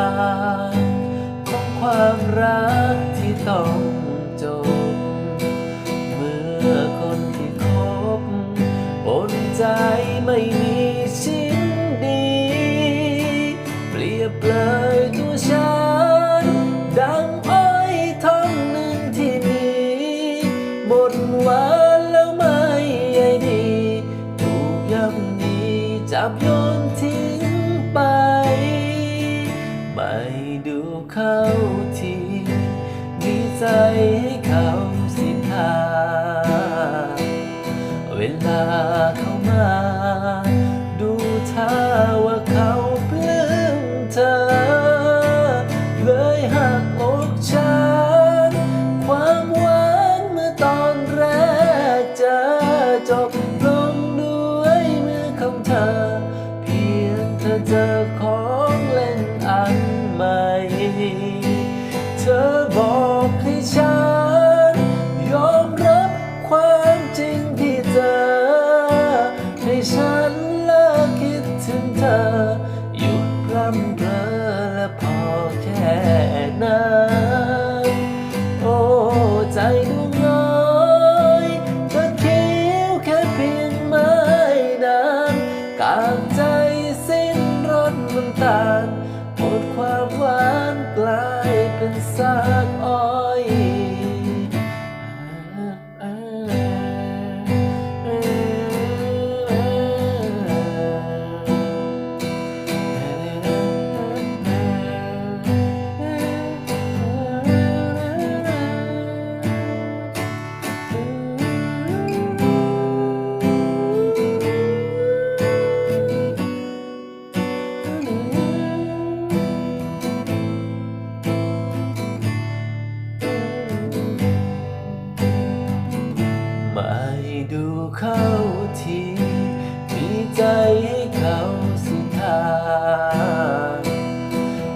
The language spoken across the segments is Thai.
า ของความรักที่ต้องจบ เมื่อคนที่คบปนใจไม่มี ไม่ดูเข้าทีมีใจให้เขาสิทาเวลาเขามา ดูท่าว่าเขาเปลื้มเธอ เลยหักอกฉัน ความหวานเมื่อตอนแรกเจะจบลงด้วยมือของเธอ เพียงเธอเจอขอ จริงที่เจอ ให้ฉันเลิกคิดถึงเธอ หยุดพร่ำเพอและพอแค่นั้นโอ้ใจดวงน้อยเธอคิ้วแค่เพียงไม่นานกลางใจสิ้นรสน้ำตาล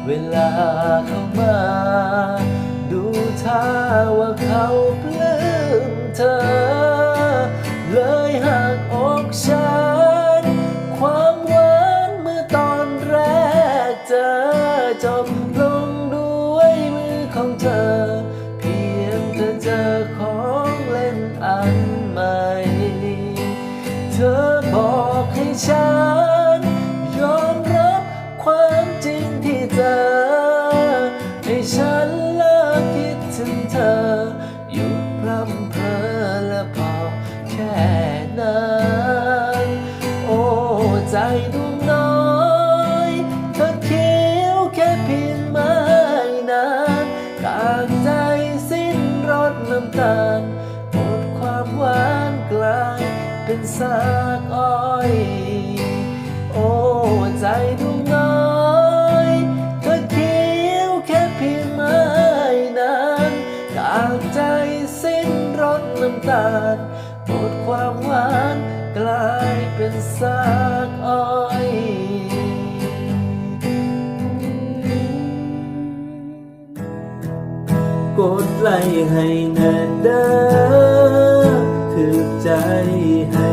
เวลาเข้ามา ดูท่าว่าเขาปลื้มเธอ เลยหักอกฉัน ความหวานเมื่อตอนแรกเจอจบลงด้วยมือของเธอ เพียงเธอเจอของเล่นอันใหม่ เธอบอกให้ฉัน ซากอ้อย โอ้ใจดวงน้อยเธอคิ้วแค่เพียงไม่นานกางใจสิ้นรสน้ำตาลหมดความหวานกลายเป็นซากอ้อยกดไลค์ให้แน่เด้อถือใจให้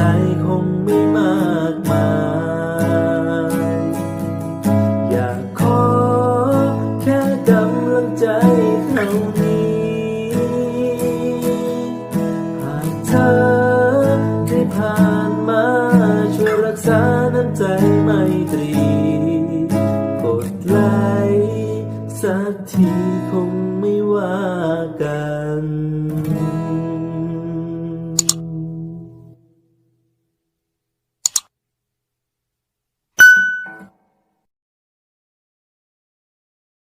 ใจคงไม่มา